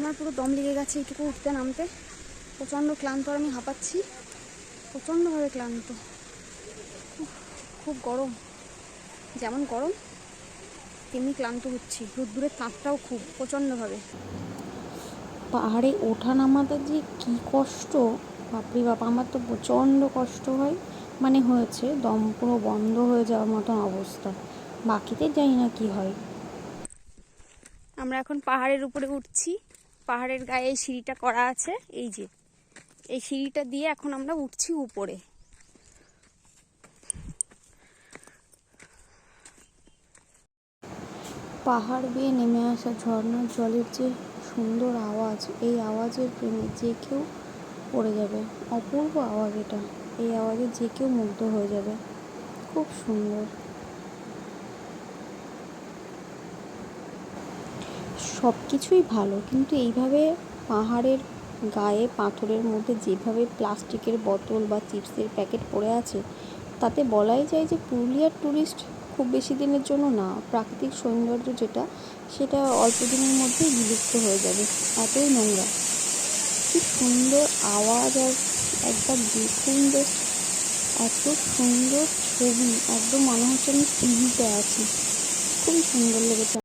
আমার পুরো দম লেগে গেছে এইটুকু উঠতে নামতে। প্রচণ্ড ক্লান্ত আর আমি হাঁপাচ্ছি। প্রচণ্ডভাবে ক্লান্ত। খুব গরম। যেমন গরম তেমনি ক্লান্ত হচ্ছি। রোদ্দুরের তাঁতটাও খুব প্রচণ্ডভাবে। পাহাড়ে ওঠা নামাতে যে কি কষ্ট! বাপরে বাপ আমার তো প্রচণ্ড কষ্ট হয়। মানে হয়েছে দম পুরো বন্ধ হয়ে যাওয়ার মতন অবস্থা। বাকিতে জানি না কি হয়। আমরা এখন পাহাড়ের উপরে উঠছি। পাহাড়ের গায়ে এই সিঁড়িটা করা আছে। এই যে, এই সিঁড়িটা দিয়ে এখন আমরা উঠছি উপরে। পাহাড় বেয়ে নেমে আসা ঝর্ণার জলের যে সুন্দর আওয়াজ, এই আওয়াজের প্রেমে যে কেউ পড়ে যাবে। অপূর্ব আওয়াজ এটা। এই আওয়াজে যে কেউ মুগ্ধ হয়ে যাবে। খুব সুন্দর। সব কিছুই ভালো, কিন্তু এইভাবে পাহাড়ের গায়ে পাথরের মধ্যে যেভাবে প্লাস্টিকের বোতল বা চিপসের প্যাকেট পড়ে আছে, তাতে বলাই যায় যে পুরুলিয়ার ট্যুরিস্ট খুব বেশি দিনের জন্য না। প্রাকৃতিক সৌন্দর্য যেটা, সেটা অল্প দিনের মধ্যেই বিলুপ্ত হয়ে যাবে। এতই নোংরা। কি সুন্দর আওয়াজ আর একবার দেখুন এত সুন্দর ছবি। একদম মনে হচ্ছে আমি টিভিতে আছি। খুবই সুন্দর লেগেছে।